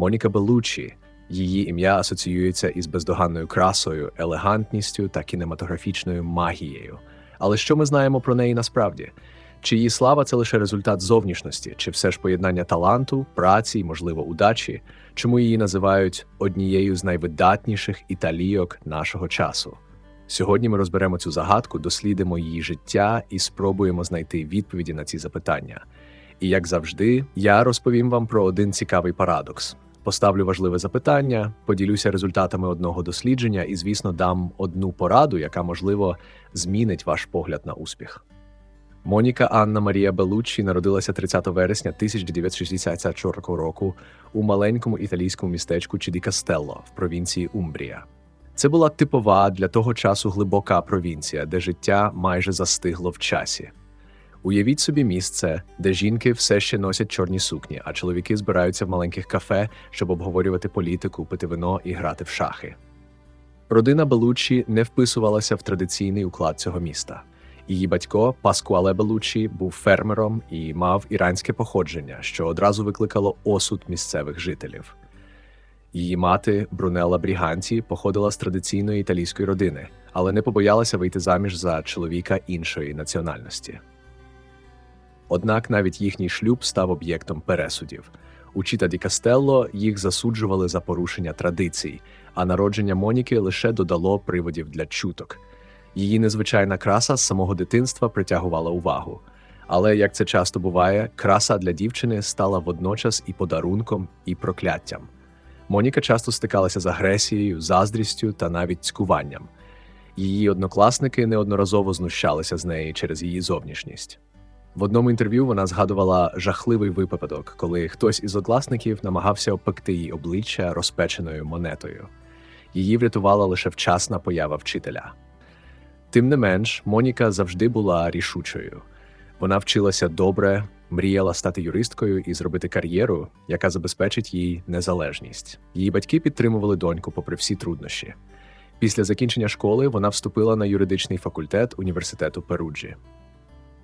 Моніка Белучі. Її ім'я асоціюється із бездоганною красою, елегантністю та кінематографічною магією. Але що ми знаємо про неї насправді? Чи її слава це лише результат зовнішності, чи все ж поєднання таланту, праці і, можливо, удачі, чому її називають однією з найвидатніших італійок нашого часу? Сьогодні ми розберемо цю загадку, дослідимо її життя і спробуємо знайти відповіді на ці запитання. І як завжди, я розповім вам про один цікавий парадокс. Поставлю важливе запитання, поділюся результатами одного дослідження і, звісно, дам одну пораду, яка, можливо, змінить ваш погляд на успіх. Моніка Анна Марія Белуччі народилася 30 вересня 1964 року у маленькому італійському містечку Чідікастелло в провінції Умбрія. Це була типова для того часу глибока провінція, де життя майже застигло в часі. Уявіть собі місце, де жінки все ще носять чорні сукні, а чоловіки збираються в маленьких кафе, щоб обговорювати політику, пити вино і грати в шахи. Родина Белуччі не вписувалася в традиційний уклад цього міста. Її батько Паскуале Белуччі був фермером і мав іранське походження, що одразу викликало осуд місцевих жителів. Її мати Брунелла Бріганті походила з традиційної італійської родини, але не побоялася вийти заміж за чоловіка іншої національності. Однак навіть їхній шлюб став об'єктом пересудів. У Чіта Ді Кастелло їх засуджували за порушення традицій, а народження Моніки лише додало приводів для чуток. Її незвичайна краса з самого дитинства притягувала увагу. Але, як це часто буває, краса для дівчини стала водночас і подарунком, і прокляттям. Моніка часто стикалася з агресією, заздрістю та навіть цькуванням. Її однокласники неодноразово знущалися з неї через її зовнішність. В одному інтерв'ю вона згадувала жахливий випадок, коли хтось із однокласників намагався опекти її обличчя розпеченою монетою. Її врятувала лише вчасна поява вчителя. Тим не менш, Моніка завжди була рішучою. Вона вчилася добре, мріяла стати юристкою і зробити кар'єру, яка забезпечить їй незалежність. Її батьки підтримували доньку, попри всі труднощі. Після закінчення школи вона вступила на юридичний факультет університету Перуджі.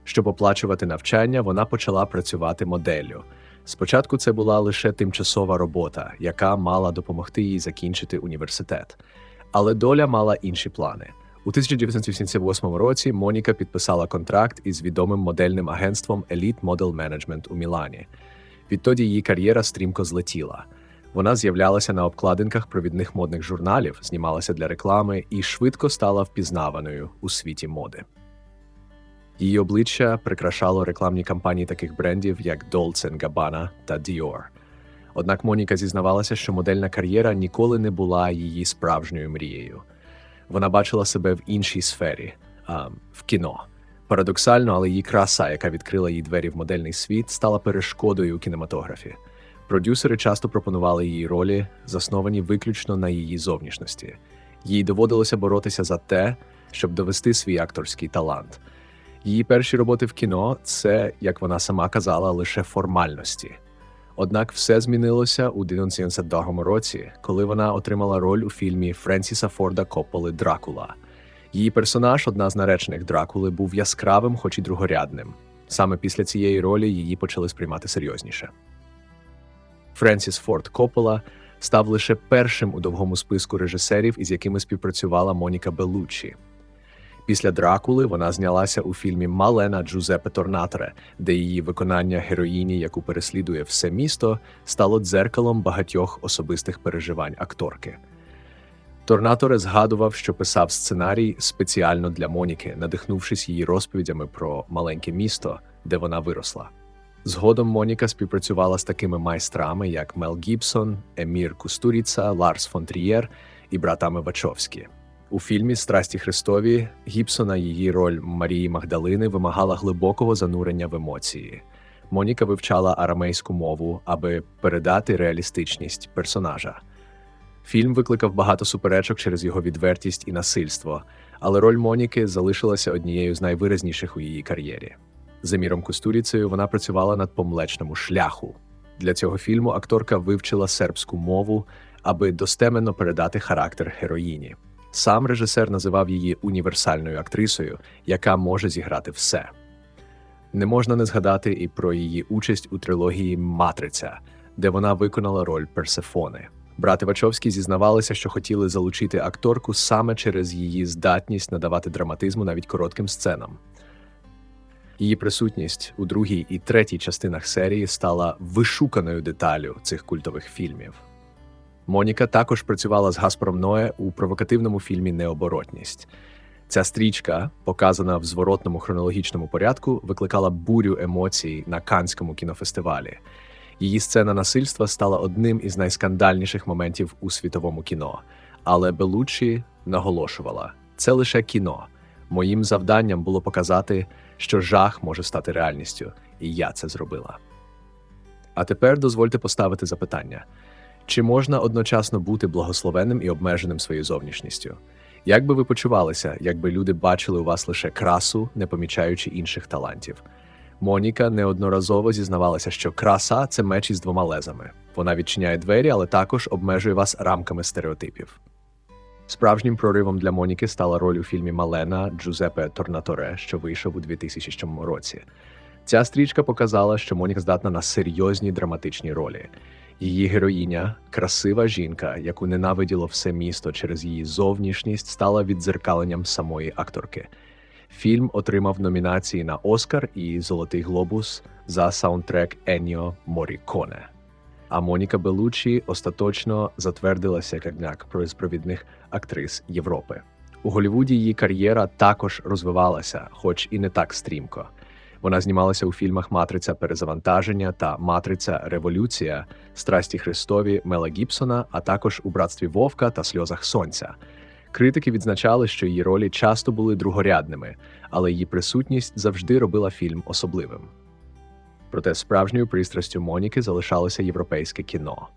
Щоб оплачувати навчання, вона почала працювати моделлю. Спочатку це була лише тимчасова робота, яка мала допомогти їй закінчити університет. Але доля мала інші плани. У 1988 році Моніка підписала контракт із відомим модельним агентством Elite Model Management у Мілані. Відтоді її кар'єра стрімко злетіла. Вона з'являлася на обкладинках провідних модних журналів, знімалася для реклами і швидко стала впізнаваною у світі моди. Її обличчя прикрашало рекламні кампанії таких брендів, як Dolce Gabbana та Dior. Однак Моніка зізнавалася, що модельна кар'єра ніколи не була її справжньою мрією. Вона бачила себе в іншій сфері, а, в кіно. Парадоксально, але її краса, яка відкрила їй двері в модельний світ, стала перешкодою у кінематографі. Продюсери часто пропонували її ролі, засновані виключно на її зовнішності. Їй доводилося боротися за те, щоб довести свій акторський талант. Її перші роботи в кіно це, як вона сама казала, лише формальності. Однак все змінилося у 1992 році, коли вона отримала роль у фільмі Френсіса Форда Копполи Дракула. Її персонаж, одна з наречених Дракули, був яскравим, хоч і другорядним. Саме після цієї ролі її почали сприймати серйозніше. Френсіс Форд Коппола став лише першим у довгому списку режисерів, із якими співпрацювала Моніка Белуччі. Після Дракули вона знялася у фільмі Малена Джузеппе Торнаторе, де її виконання героїні, яку переслідує все місто, стало дзеркалом багатьох особистих переживань акторки. Торнаторе згадував, що писав сценарій спеціально для Моніки, надихнувшись її розповідями про маленьке місто, де вона виросла. Згодом Моніка співпрацювала з такими майстрами, як Мел Гібсон, Емір Кустуріца, Ларс фон Трієр і братами Вачовські. У фільмі Страсті Христові Гібсона її роль Марії Магдалини вимагала глибокого занурення в емоції. Моніка вивчала арамейську мову, аби передати реалістичність персонажа. Фільм викликав багато суперечок через його відвертість і насильство, але роль Моніки залишилася однією з найвиразніших у її кар'єрі. За міром Кустуріцею вона працювала над помлечному шляху. Для цього фільму акторка вивчила сербську мову, аби достеменно передати характер героїні. Сам режисер називав її універсальною актрисою, яка може зіграти все. Не можна не згадати і про її участь у трилогії Матриця, де вона виконала роль Персефони. Брати Вачовські зізнавалися, що хотіли залучити акторку саме через її здатність надавати драматизму навіть коротким сценам. Її присутність у другій і третій частинах серії стала вишуканою деталю цих культових фільмів. Моніка також працювала з Гаспаром Ноє у провокативному фільмі Необоротність. Ця стрічка, показана в зворотному хронологічному порядку, викликала бурю емоцій на Канському кінофестивалі. Її сцена насильства стала одним із найскандальніших моментів у світовому кіно. Але Белучі наголошувала: це лише кіно. Моїм завданням було показати, що жах може стати реальністю, і я це зробила. А тепер дозвольте поставити запитання: чи можна одночасно бути благословенним і обмеженим своєю зовнішністю? Як би ви почувалися, якби люди бачили у вас лише красу, не помічаючи інших талантів? Моніка неодноразово зізнавалася, що краса це меч із двома лезами. Вона відчиняє двері, але також обмежує вас рамками стереотипів. Справжнім проривом для Моніки стала роль у фільмі Малена Джузепе Торнаторе, що вийшов у 2000 році. Ця стрічка показала, що Моніка здатна на серйозні драматичні ролі. Її героїня, красива жінка, яку ненавиділо все місто через її зовнішність, стала віддзеркаленням самої акторки. Фільм отримав номінації на Оскар і Золотий Глобус за саундтрек Енніо Моріконе. А Моніка Белучі остаточно затвердилася як одна з провідних актрис Європи. У Голлівуді її кар'єра також розвивалася, хоч і не так стрімко. Вона знімалася у фільмах Матриця перезавантаження та Матриця Революція, Страсті Христові Мела Гібсона, а також у братстві Вовка та Сльозах Сонця. Критики відзначали, що її ролі часто були другорядними, але її присутність завжди робила фільм особливим. Проте справжньою пристрастю Моніки залишалося європейське кіно.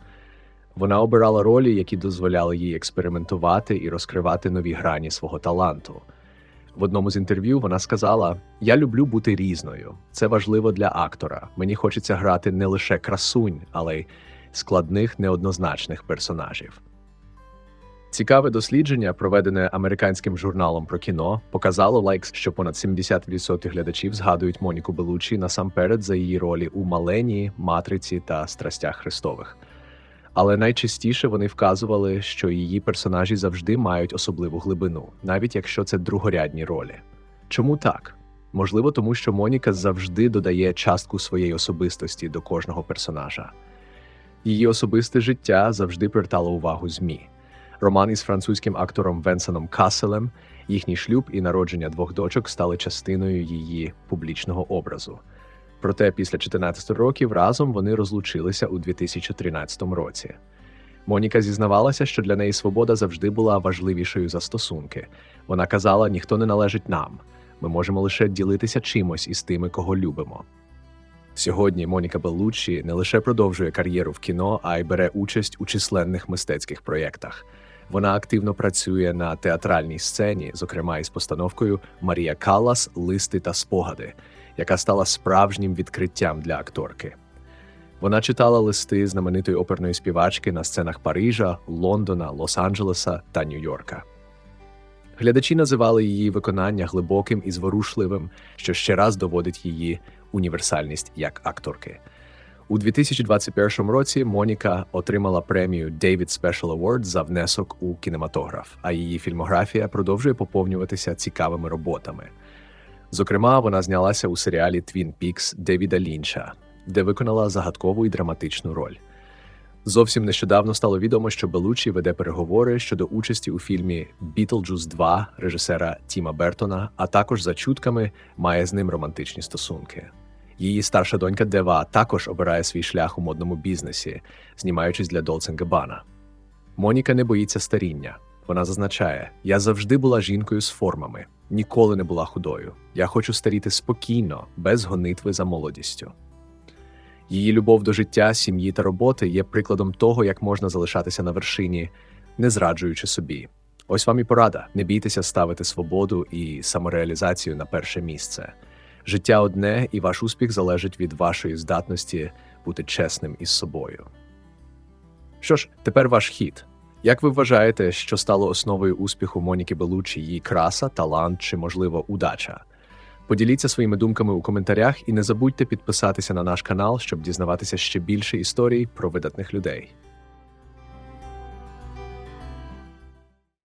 Вона обирала ролі, які дозволяли їй експериментувати і розкривати нові грані свого таланту. В одному з інтерв'ю вона сказала: Я люблю бути різною. Це важливо для актора. Мені хочеться грати не лише красунь, але й складних неоднозначних персонажів. Цікаве дослідження, проведене американським журналом про кіно, показало лайкс, що понад 70% глядачів згадують Моніку Белучі насамперед за її ролі у Малені, Матриці та Страстях Христових. Але найчастіше вони вказували, що її персонажі завжди мають особливу глибину, навіть якщо це другорядні ролі. Чому так? Можливо, тому що Моніка завжди додає частку своєї особистості до кожного персонажа. Її особисте життя завжди привертало увагу ЗМІ. Роман із французьким актором Венсеном Каселем, їхній шлюб і народження двох дочок стали частиною її публічного образу. Проте після 14 років разом вони розлучилися у 2013 році. Моніка зізнавалася, що для неї свобода завжди була важливішою за стосунки. Вона казала: ніхто не належить нам. Ми можемо лише ділитися чимось із тими, кого любимо. Сьогодні Моніка Беллуччі не лише продовжує кар'єру в кіно, а й бере участь у численних мистецьких проєктах. Вона активно працює на театральній сцені, зокрема із постановкою Марія Каллас Листи та спогади, яка стала справжнім відкриттям для акторки. Вона читала листи знаменитої оперної співачки на сценах Парижа, Лондона, Лос-Анджелеса та Нью-Йорка. Глядачі називали її виконання глибоким і зворушливим, що ще раз доводить її універсальність як акторки. У 2021 році Моніка отримала премію David Special Award за внесок у кінематограф, а її фільмографія продовжує поповнюватися цікавими роботами. Зокрема, вона знялася у серіалі Twin Peaks Девіда Лінча, де виконала загадкову і драматичну роль. Зовсім нещодавно стало відомо, що Белучі веде переговори щодо участі у фільмі Бітлджус 2 режисера Тіма Бертона, а також за чутками має з ним романтичні стосунки. Її старша донька Дева також обирає свій шлях у модному бізнесі, знімаючись для Dolce Gabbana. Моніка не боїться старіння. Вона зазначає: я завжди була жінкою з формами, ніколи не була худою. Я хочу старіти спокійно, без гонитви за молодістю. Її любов до життя, сім'ї та роботи є прикладом того, як можна залишатися на вершині, не зраджуючи собі. Ось вам і порада: не бійтеся ставити свободу і самореалізацію на перше місце. Життя одне, і ваш успіх залежить від вашої здатності бути чесним із собою. Що ж, тепер ваш хід. Як ви вважаєте, що стало основою успіху Моніки Белучі її краса, талант чи, можливо, удача? Поділіться своїми думками у коментарях і не забудьте підписатися на наш канал, щоб дізнаватися ще більше історій про видатних людей.